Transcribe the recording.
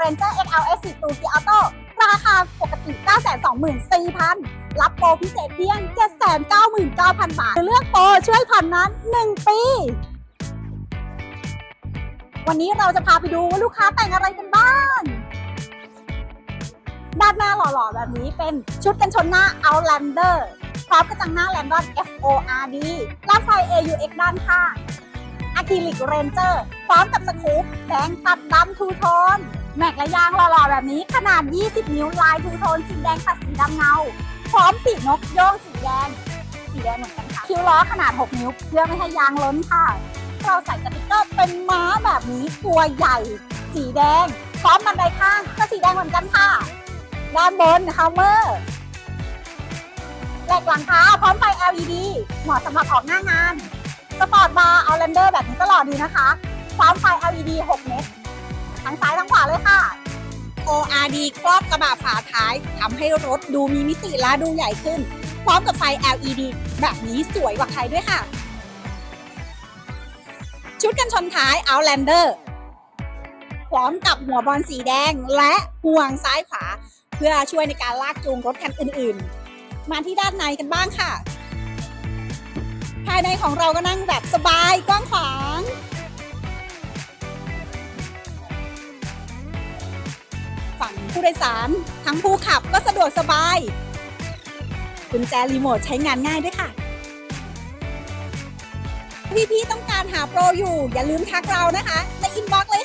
Ranger XLS 4ตูเกีออโต้ราคาปกติ 924,000 รับโปรพิเศษเพียง 799,000 บาท เลือกโปรช่วยผ่อนนั้น 1 ปี วันนี้เราจะพาไปดูว่าลูกค้าแต่งอะไรกันบ้างด้านหน้าหล่อๆ แบบนี้เป็นชุดกันชนหน้า Outlander พร้อมกระจังหน้า Landon FORD และไฟ AUX ด้านข้างอะคริลิกเรนเจอร์พร้อมกับสกู๊ปแดงตัดดำทูโทน แม็กและยางหล่อๆ แบบนี้ขนาด 20 นิ้วลายทูโทนสีแดงตัดสีดำเงา พร้อมปีกนกโย่งสีแดง สีแดงเหมือนกันค่ะ คิ้วล้อขนาด 6 นิ้ว เพื่อไม่ให้ยางล้นค่ะ เราใส่สติกเกอร์เป็นม้าแบบนี้ตัวใหญ่ สีแดง พร้อมบันไดข้างก็สีแดงเหมือนกันค่ะ ด้านบนฮัมเมอร์แหลกหลังคาพร้อมไฟ LED เหมาะสำหรับออกหน้างาน สปอร์ตบาร์เอาแลนเดอร์แบบนี้ตลอดดีนะคะ พร้อมไฟ LED 6 เมตร ทั้งซ้ายทั้งขวาเลยค่ะ ORD ครอบกระบะฝาท้ายทำให้รถดูมีมิติและดูใหญ่ขึ้น พร้อมกับไฟ LED แบบนี้สวยกว่าใครด้วยค่ะ ชุดกันชนท้าย Outlander พร้อมกับหัวบอลสีแดงและห่วงซ้ายขวา เพื่อช่วยในการลากจูงรถคันอื่นๆ มาที่ด้านในกันบ้างค่ะ ภายในของเราก็นั่งแบบสบายกว้างขวาง ผู้โดยสาร ทั้งผู้ขับก็สะดวกสบาย กุญแจรีโมทใช้งานง่ายด้วยค่ะ พี่ๆต้องการหาโปรอยู่ อย่าลืมทักเรานะคะในอินบ็อกซ์เลย